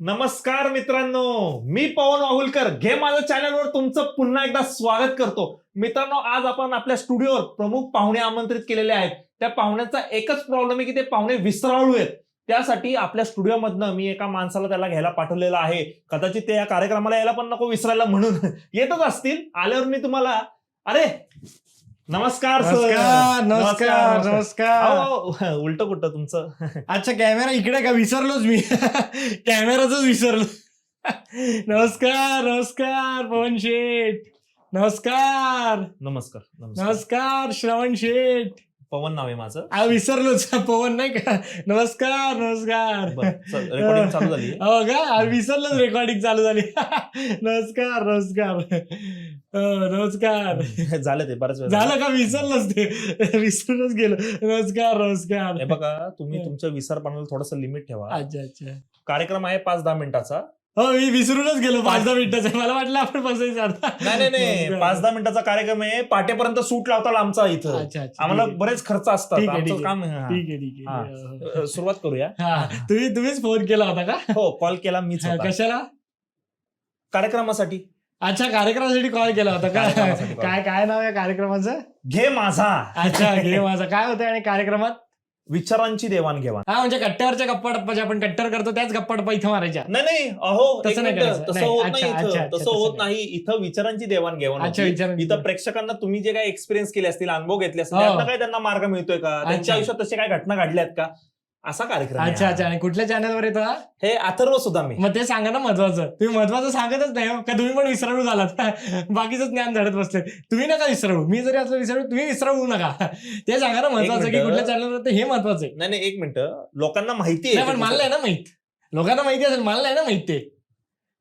नमस्कार मित्रांनो मी पवन वाहुलकर. घे माझ्या चॅनलवर तुमचं पुन्हा एकदा स्वागत करतो. मित्रांनो आज आपण आपल्या स्टुडिओवर प्रमुख पाहुणे आमंत्रित केलेले आहेत. त्या पाहुण्यांचा एकच प्रॉब्लेम आहे की ते पाहुणे विसराळू आहेत. त्यासाठी आपल्या स्टुडिओमधनं मी एका माणसाला त्याला घ्यायला पाठवलेलं आहे. कदाचित ते या कार्यक्रमाला यायला पण नको विसरायला म्हणून. येतच असतील. आल्यावर मी तुम्हाला अरे नमस्कार सर. नमस्कार नमस्कार नमस्कार. उलट कुठं तुमचं? अच्छा कॅमेरा इकडे का? विसरलोच मी. कॅमेराच विसरलो. नमस्कार नमस्कार पवन शेठ. नमस्कर. नमस्कार नमस्कार. श्रवण शेठ. पवन नाव आहे माझं. आ विसरलोच. पवन नाही का? नमस्कार नमस्कार. रेकॉर्डिंग चालू झाली. हो का? आ, विसरलोच रेकॉर्डिंग चालू झाली. नमस्कार नमस्कार. हो, नमस्कार झालं ते बऱ्याच वेळा. झालं का? विसरलोच ते. विसरूनच गेलो. नमस्कार नमस्कार हे बघा तुम्ही हं. तुमच्या विसरपणाला थोडस लिमिट ठेवा. अच्छा अच्छा. कार्यक्रम आहे पाच दहा मिनिटाचा. हो मी विसरूनच गेलो. पाच दहा मिनिटाचं. मला वाटलं आपण बसायचं आता. नाही नाही नाही. पाच दहा मिनिटाचा कार्यक्रम आहे. पाटेपर्यंत सूट लावता आमचा इथं. अच्छा अच्छा. आम्हाला. बरेच खर्च असतात. ठीक आहे, आमचं ठीक काम हा. ठीक आहे ठीक हा. आहे अ, सुरुवात करूया. हा. तुम्ही तुम्हीच फोन केला होता का? हो कॉल केला मीच हा, होता. कशाला? कार्यक्रमासाठी. अच्छा कार्यक्रमासाठी कॉल केला होता का कार्यक्रमासाठी call. काय काय नाव आहे कार्यक्रमाचं घे माझा अच्छा घे माझा काय होतं आणि कार्यक्रमात विचारांची देवाणघेवाण हा म्हणजे कट्ट्यावरच्या गप्पा टप्पा जे आपण कट्टर करतो त्याच गप्पा टप्पा इथं मारायच्या नाही नाही अहो तसं एक नाही मिनिटं, करायचं. तसं नाही, होत अच्छा, नाही अच्छा, इथं अच्छा, तसं तसं होत नाही. नाही इथं विचारांची देवाणघेवाण अच्छा होती. विचार इथं प्रेक्षकांना तुम्ही जे काही एक्सपिरियन्स केले असतील अनुभव घेतले असतील हो. त्यांना काय त्यांना मार्ग मिळतोय का अच्छा. त्यांच्या आयुष्यात तसे काय घटना घडल्यात का असा कार्यक्रम आहे अच्छा. अच्छा. आणि कुठल्या चॅनलवर येतो हा? हे अथर्व सुद्धा मी. मग ते सांगा ना महत्वाचं. तुम्ही महत्वाचं सांगतच नाही हो. का तुम्ही पण विसराळू झालात? बाकीचं ज्ञान धडत बसले. तुम्ही नका विसराळू. मी जरी असलं विसराळू तुम्ही विसराळू नका. ते सांगा ना महत्वाचं की. कुठल्या चॅनलवर ते हे महत्वाचं आहे. नाही नाही एक मिनिट. लोकांना माहिती नाही पण मला आहे नाही ना माहीत. लोकांना माहिती असेल मला नाही ना माहीत ते.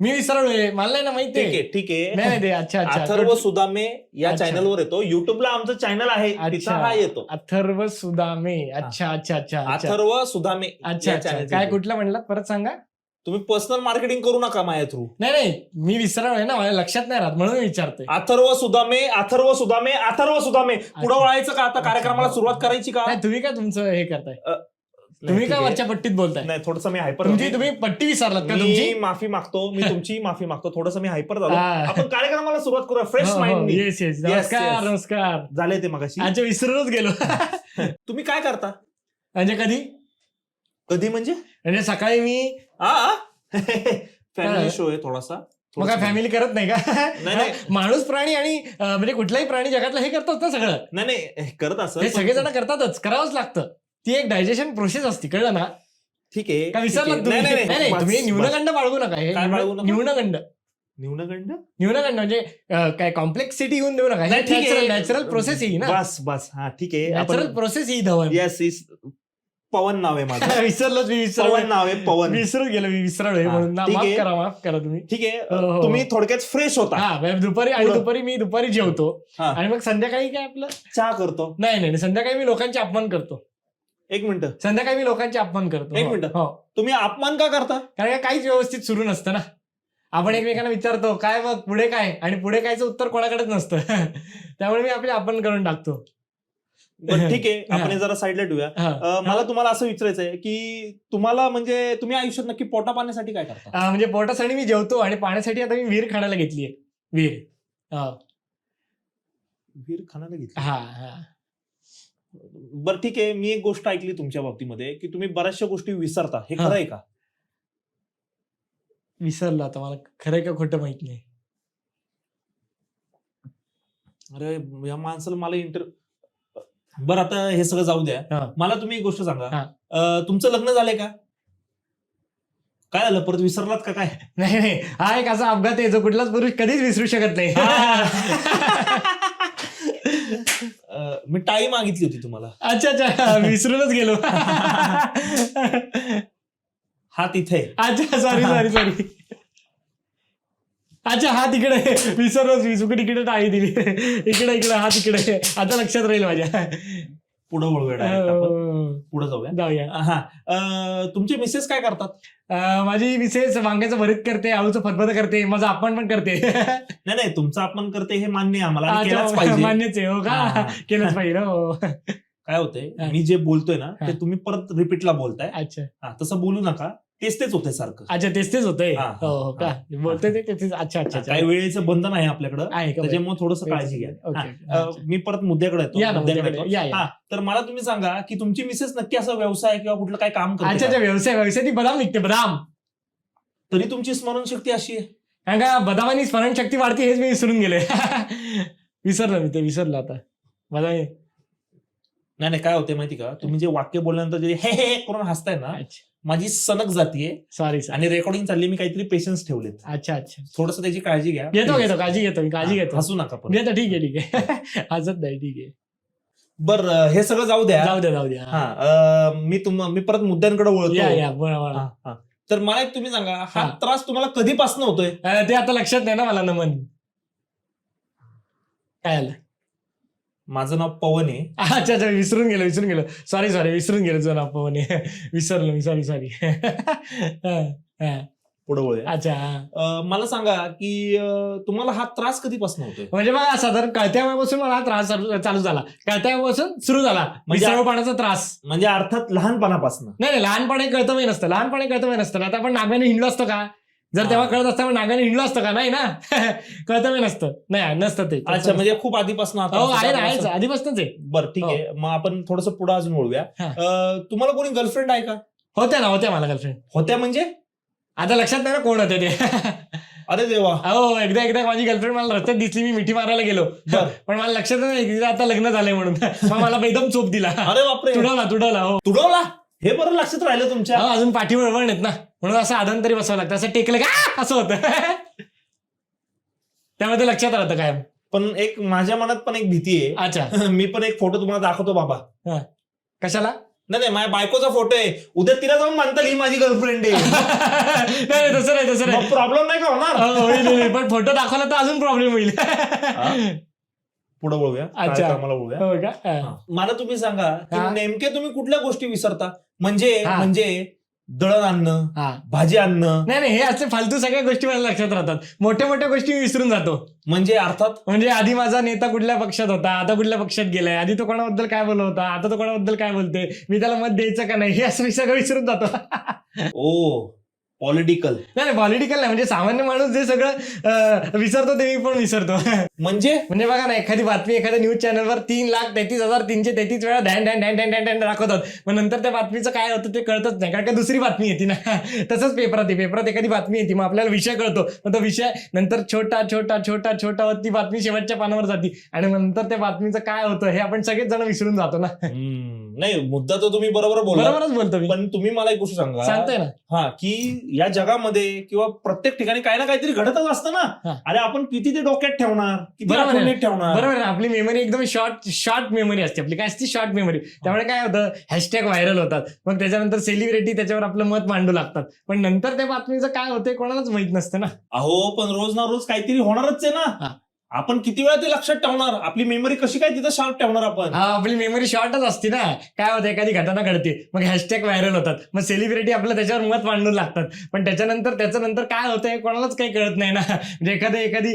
मी विसराळू आहे मला नाही ना माहीत. ठीक आहे ठीक आहे. नाही अच्छा अच्छा. अथर्व सुदामे या अच्छा. चॅनलवर येतो. युट्यूबला आमचं चॅनल आहे. तिथं अच्छा. हा येतो. अथर्व सुदामे. अच्छा अच्छा अच्छा अच्छा. अथर्व सुदामे अच्छा या अच्छा channel चं काय. कुठलं म्हणलात परत सांगा. तुम्ही पर्सनल मार्केटिंग करू नका माझ्या थ्रू नाही नाही. मी विसराळू आहे ना. माझ्या लक्षात नाही राहत. म्हणून मी विचारतोय. अथर्व सुदामे अथर्व सुदामे अथर्व सुदामे. पुढे वळायचं का? आता कार्यक्रमाला. सुरुवात करायची का? नाही तुम्ही काय तुमचं हे करताय? अ, तुम्ही काय. वरच्या पट्टीत बोलताय? नाही थोडस मी हायपर तुमची तुम्ही पट्टी विसरलात का तुमची? माफी मागतो मी तुमची माफी मागतो थोडस मी हायपर झालो. आपण कार्यक्रमाला सुरुवात करूया फ्रेश माइंड येस येस नमस्कार. नमस्कार. झाले ते मगाशी. अच्छा विसरूनच गेलो. तुम्ही काय करता? म्हणजे कधी? कधी म्हणजे? म्हणजे सकाळी मी फॅमिली शो आहे थोडासा. मग काय फॅमिली करत नाही नाही, नाही. का माणूस प्राणी आणि म्हणजे कुठलाही प्राणी जगातलं हे करतात ना सगळं. नाही नाही. करत असं हे सगळेजण करतातच. करावंच लागतं. ती एक डायजेशन प्रोसेस असते कळलं ना? ठीक. आहे का ठीक विसरलात आहे. तुम्ही? नाही, नाही, नाही नाही. बस, तुम्ही बस. न्यूनगंड बाळगू नका. हे काय बाळगू नका? न्यूनगंड. न्यूनगंड? न्यूनगंड म्हणजे अं, काय कॉम्प्लेक्सिटी येऊन देऊ नका. नाही, ठीक. आहे. नॅचरल प्रोसेस येई ना. बस बस. हा ठीक. आहे नॅचरल आपण प्रोसेस येई धवन येस इस पवन नाव आहे माझं. विसरलोच मी विसरलो पवन नाव आहे पवन. विसरून गेलो मी विसरलो हे हा, म्हणून ना, ठीक माफ आहे. करा माफ करा तुम्ही. ठीक. आहे हो, हो. तुम्ही थोडक्यात फ्रेश होता. हा म्हणजे दुपारी आणि पुढं. दुपारी मी दुपारी जेवतो. हा. आणि मग संध्याकाळी काय आपलं? चहा करतो. नाही नाही नाही, संध्याकाळी मी लोकांचे अपमान करतो. एक मिनिट. संध्याकाळी मी लोकांचे अपमान करतो. एक हो, मिनिटं. हो. तुम्ही अपमान का करता? कारण काहीच व्यवस्थित सुरू नसतं ना. आपण एकमेकांना विचारतो काय मग पुढे काय? आणि पुढे कायचं उत्तर कोणाकडेच नसतं. त्यामुळे मी आपले अपमान करून टाकतो. ठीक आहे. आपण जरा साईडला ठेवूया. मला तुम्हाला असं विचारायचं आहे की तुम्हाला म्हणजे तुम्ही आयुष्यात नक्की पोटा पाण्यासाठी काय करता? म्हणजे पोटासाठी मी जेवतो आणि पाण्यासाठी आता मी विहीर खाण्याला घेतलीये. विहीर. हा. वीर खानाला घेतली? हा हा. बरं ठीक आहे. मी एक गोष्ट ऐकली तुमच्या बाबतीमध्ये की तुम्ही बऱ्याचशा गोष्टी विसरता. हे हा. खरं आहे का? विसरलो आता मला. खरं का खोटं माहीत नाही? अरे या माणसाला मला इंटर बरं आता हे सगळं जाऊ हा. द्या मला तुम्ही एक गोष्ट सांगा. हा. अं, तुमचं लग्न झालंय का? काय झालं? परत विसरलात का काय? नाही नाही. हा एक असा अपघात आहे जो कुठलाच पुरुष कधीच विसरू शकत नाही. अं, मी टाळी मागितली होती तुम्हाला. अच्छा अच्छा. विसरूनच गेलो. हा तिथे. अच्छा सॉरी सॉरी सॉरी अच्छा हा तिकडे. विसरलोच मी. चुकी तिकडे टाळी दिली. इकडे इकडे हा तिकडे. आता लक्षात राहील माझ्या. पुढे वळूया आपण. पुढे जाऊया. जाऊया. हा. अं, तुमचे मिसेस काय करतात? अं, माझी विशेष वांग्याचं भरीत करते आळूचं फतफत करते माझं आपण पण करते. नाही नाही तुमचं आपण करते हे मान्य आहे आम्हाला आणि केलंच अच्छा, पाहिजे. मान्यच आहे हो का? हा. केलंच पाहिजे हो. काय होतंय हा. मी जे बोलतोय ना हा. ते तुम्ही परत रिपीटला बोलताय. अच्छा. हा, तसं बोलू नका. तेच तेच होते सारखं. अच्छा तेच तेच होतंय? हा, हा, हो हो का? बोलतोय ते तेच. अच्छा अच्छा अच्छा. काही वेळेचं बंधन आहे आपल्याकडं. आहे का त्याच्यामुळे थोडस काळजी घ्या. Okay, okay. अ, मी परत मुद्द्याकडे येतो. या ना मुद्द्याकडे मुद्द्याकडे. येतो. या या. हा. तर मला तुम्ही सांगा की तुमची मिसेस नक्की असा व्यवसाय किंवा कुठलं काय काम अच्छा करते अच्छा का? व्यवसाय व्यवसाय. ती बदाम विकते बदाम. तरी तुमची स्मरणशक्ती अशी आहे. कारण का बदामानी स्मरणशक्ती वाढते हेच मी विसरून गेले. विसरलो मी ते विसरलो आता. बदामी नाही नाही काय होते माहिती का? तुम्ही जे वाक्य बोलल्यानंतर जे हे हे हे करून हसताय ना अच्छा. माझी सनक जातीये सॉरी सर आणि रेकॉर्डिंग चालली मी काहीतरी पेशन्स ठेवलेत. अच्छा अच्छा. थोडस त्याची काळजी घ्या. घेतो घेतो काळजी घेतो काळजी घेतो. हसू नका पण घेतो ठीक आहे ठीक आहे. हसत नाही ठीक आहे. बर हे सगळं जाऊ द्या. जाऊ द्या जाऊ द्या हा. मी तुम मी परत मुद्द्यांकडे हा. तर मला एक तुम्ही सांगा हा. त्रास तुम्हाला कधीपासून होतोय? ते आता लक्षात नाही ना मला नमन. काय आलं? माझं नाव पवन आहे. अच्छा अच्छा विसरून गेलो विसरून गेलो. सॉरी सॉरी विसरून गेलो जुना पवने विसरलो मी सॉरी सॉरी पुढे वळूया. अच्छा हा. अ, मला सांगा की अ, तुम्हाला हा त्रास कधीपासून होतोय? म्हणजे बघा साधारण कळत्या वयापासून मला हा त्रास चालू चालू झाला. कळत्या वयापासून सुरू झाला. म्हणजे- मिसळपाण्याचा त्रास. म्हणजे अर्थात लहानपणापासून. नाही नाही लहानपणी कळतं नसतं. लहानपणी कळतं नसतं. आता आपण नागाने हिंडलो असतो का? जर तेव्हा हा. कळत असतं आपण नागाने हिंडलो असतं का? नाही ना? कळतं नसतं. नाही नसतं ते. अच्छा म्हणजे खूप आधीपासून हा हो आधीपासूनच आहे. बरं ठीक आहे. मग आपण थोडस पुढे अजून हा. अ, तुम्हाला कोणी गर्लफ्रेंड आहे का? होत्या ना होत्या मला गर्लफ्रेंड होत्या म्हणजे? आता लक्षात नाही ना कोण होते ते. अरे देवा. हो एकदा एकदा माझी गर्लफ्रेंड मला रस्त्यात दिसली मी मिठी मारायला गेलो. पण मला लक्षात नाही आता लग्न झालंय म्हणून. मला एकदम चोप दिला. अरे बापरे. तुडवला तुडवला हो. तुडवला? हे बरं लक्षात राहिलं तुमच्या? अहो, अजून पाठी वळवण येत ना. म्हणून असं आदन तरी बसावं लागतं. असं टेकलं का असं होतं. त्यामुळे ते लक्षात राहतं काय पण एक माझ्या मनात पण एक भीती आहे. अच्छा. मी पण एक फोटो तुम्हाला दाखवतो बाबा. कशाला? नाही नाही माझ्या बायकोचा फोटो आहे. उद्या तिला जाऊन म्हणता ही माझी गर्लफ्रेंड आहे. नाही नाही, तसं नाही तसं नाही. प्रॉब्लेम नाही का होणार? हो, होईल, होईल. पण फोटो दाखवला तर अजून प्रॉब्लेम होईल. पुढे वळूया. अच्छा. कामाला वळूया. हो का. मला तुम्ही सांगा की हा. नेमके तुम्ही कुठल्या गोष्टी विसरता? म्हणजे हा. म्हणजे दळण आणणं हा. भाजी आणणं. नाही नाही हे असले फालतू सगळ्या गोष्टी मला लक्षात राहतात. मोठ्या मोठ्या गोष्टी मी विसरून जातो. म्हणजे अर्थात? म्हणजे आधी माझा नेता कुठल्या पक्षात होता आता कुठल्या पक्षात गेलाय आधी तो कोणाबद्दल काय बोलत होता आता तो कोणाबद्दल काय बोलते मी त्याला मत द्यायचं का नाही हे असं मी सगळं विसरून जातो. ओ पॉलिटिकल नाही नाही पॉलिटिकल नाही म्हणजे सामान्य माणूस जे सगळं विसरतो ते मी पण विसरतो. म्हणजे? म्हणजे बघा ना एखादी बातमी एखाद्या न्यूज चॅनलवर तीन लाख तेहतीस हजार तीनशे तेहतीस वेळा ढॅन ढॅन ढॅन ढॅन ढॅन दाखवतात मग नंतर त्या बातमीचं काय होतं ते कळतच नाही कारण का दुसरी बातमी येते ना. तसंच पेपरात आहे पेपरात एखादी बातमी येते मग आपल्याला विषय कळतो. मग तो विषय नंतर छोटा छोटा छोटा छोटा होत ती बातमी शेवटच्या पानावर जाते. आणि नंतर त्या बातमीचं काय होतं हे आपण सगळेच जण विसरून जातो ना. नाही मुद्दा तर तुम्ही बरोबर बरोबरच बोलतो मी. पण तुम्ही मला एक गोष्ट सांगा. सांगतोय ना. हा की या जगामध्ये किंवा प्रत्येक ठिकाणी काही ना काहीतरी घडतच असतं. ना. अरे आपण किती ते डोक्यात ठेवणार किती बरोबर आहे. आठवणीत ठेवणार. बरोबर आहे आपली मेमरी एकदम शॉर्ट शॉर्ट मेमरी असते. आपली काय असते? शॉर्ट मेमरी त्यामुळे काय होतं? हॅशटॅग व्हायरल होतात. मग त्याच्यानंतर सेलिब्रिटी त्याच्यावर आपलं मत मांडू लागतात. पण नंतर त्या बातमीचं काय होतंय कोणालाच माहीत नसतं ना. अहो पण रोज ना रोज काहीतरी होणारच आहे हा. ना आपण किती वेळा ते लक्षात ठेवणार? आपली मेमरी कशी काय तिथं शार्प ठेवणार आपण? हा आपली मेमरी शॉर्टच असते ना. काय होतं एखादी घटना घडते मग हॅशटॅग व्हायरल होतात. मग सेलिब्रिटी आपलं त्याच्यावर मत मांडू लागतात. पण त्याच्यानंतर त्याच्यानंतर काय होतंय कोणालाच काही कळत नाही ना. म्हणजे एखादी एखादी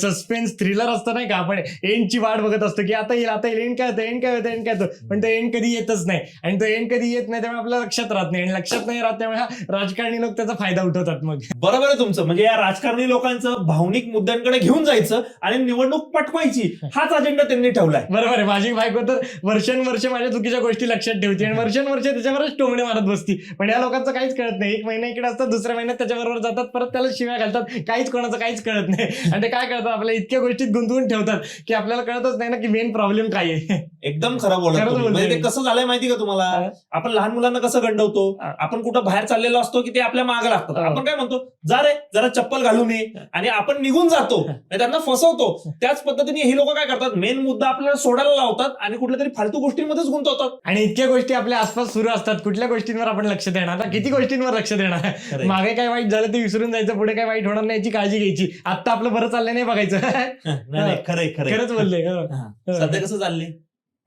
सस्पेन्स थ्रिलर असतं नाही का? आपण एंडची वाट बघत असतो की आता येईल आता येईल. एंड काय होतं एंड काय होतं एंड काय होतं? पण तो एंड कधी येतच नाही. आणि तो एंड कधी येत नाही त्यामुळे आपल्याला लक्षात राहत नाही. आणि लक्षात नाही राहत त्यामुळे हा राजकारणी लोक त्याचा फायदा उठवतात मग. बरोबर आहे तुमचं. म्हणजे या राजकारणी लोकांचं भावनिक मुद्द्यांकडे घेऊन जायचं आणि निवडणूक पटवायची हाच अजेंडा त्यांनी ठेवलाय. बरोबर आहे. माझी बायको तर वर्षानुवर्ष माझ्या चुकीच्या गोष्टी लक्षात ठेवते आणि वर्षानुवर्ष त्याच्यावरच टोमणे मारत बसती. पण या लोकांचं काहीच कळत नाही. एक महिना इकडे असतात दुसऱ्या महिन्यात त्याच्याबरोबर जातात परत त्याला शिव्या घालतात. काहीच कोणाचं काहीच कळत नाही. आणि ते काय करतात? आपल्या इतक्या गोष्टीत गुंतवून ठेवतात की आपल्याला कळतच नाही ना की मेन प्रॉब्लेम काय आहे. एकदम खरं बोलत. बोलतोय म्हणजे ते. कसं झालंय माहिती का तुम्हाला? हा. आपण लहान मुलांना कसं गंडवतो? हा. आपण कुठं बाहेर चाललेलो असतो की ते आपल्या मागे लागतात. हा. आपण काय म्हणतो? जा रे जरा चप्पल घालून ये आणि आपण निघून जातो. आणि त्यांना फसवतो. त्याच पद्धतीने ही लोक काय करतात? मेन मुद्दा आपल्याला सोडायला लावतात आणि कुठल्या तरी फालतू गोष्टींमध्येच गुंतवतात. आणि इतक्या गोष्टी आपल्या आसपास सुरू असतात. कुठल्या गोष्टींवर आपण लक्ष देणार? आता किती गोष्टींवर लक्ष देणार? खरंय. मागे काय वाईट झालं ते विसरून जायचं पुढे काय वाईट होणार नाही याची काळजी घ्यायची. आता आपलं बरं चाललंय नाही बघायचं. नाही नाही, खरंय खरंय. खरंच बोलले. सध्या कसं चाललंय?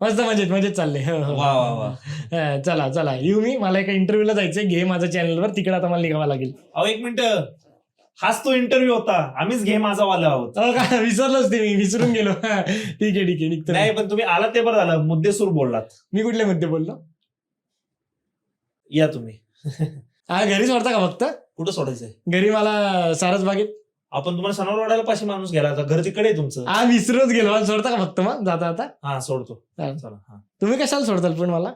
मस्त मजेत मजेत चाललंय हो, हो. वा वा वा. चला चला. येऊ मी? मला एका इंटरव्ह्यूला जायचंय. घे माझ्या चॅनलवर तिकडे आता मला निघावं लागेल. अहो एक मिनिट. हाच तो इंटरव्ह्यू होता. आम्हीच घे माझा वाला आहोत का? विसरलोच ते मी. विसरून गेलो. हा, ठीक आहे ठीक आहे. निघतो नाही पण तुम्ही आलात ते बरं झालं. मुद्देसूर बोललात. मी कुठले मुद्दे बोललो? या तुम्ही. हा घरी सोडता का फक्त? कुठं सोडायचंय? घरी मला सारस बागेत. आपण तुम्हाला सणावर वाढायला पाचशे माणूस गेला होता घर तिकडे आहे तुमचं. हा विसरूनच गेलो. मला सोडता का फक्त मग? जाता आता? हा सोडतो. चला हा. तुम्ही कशाला सोडताल पण मला?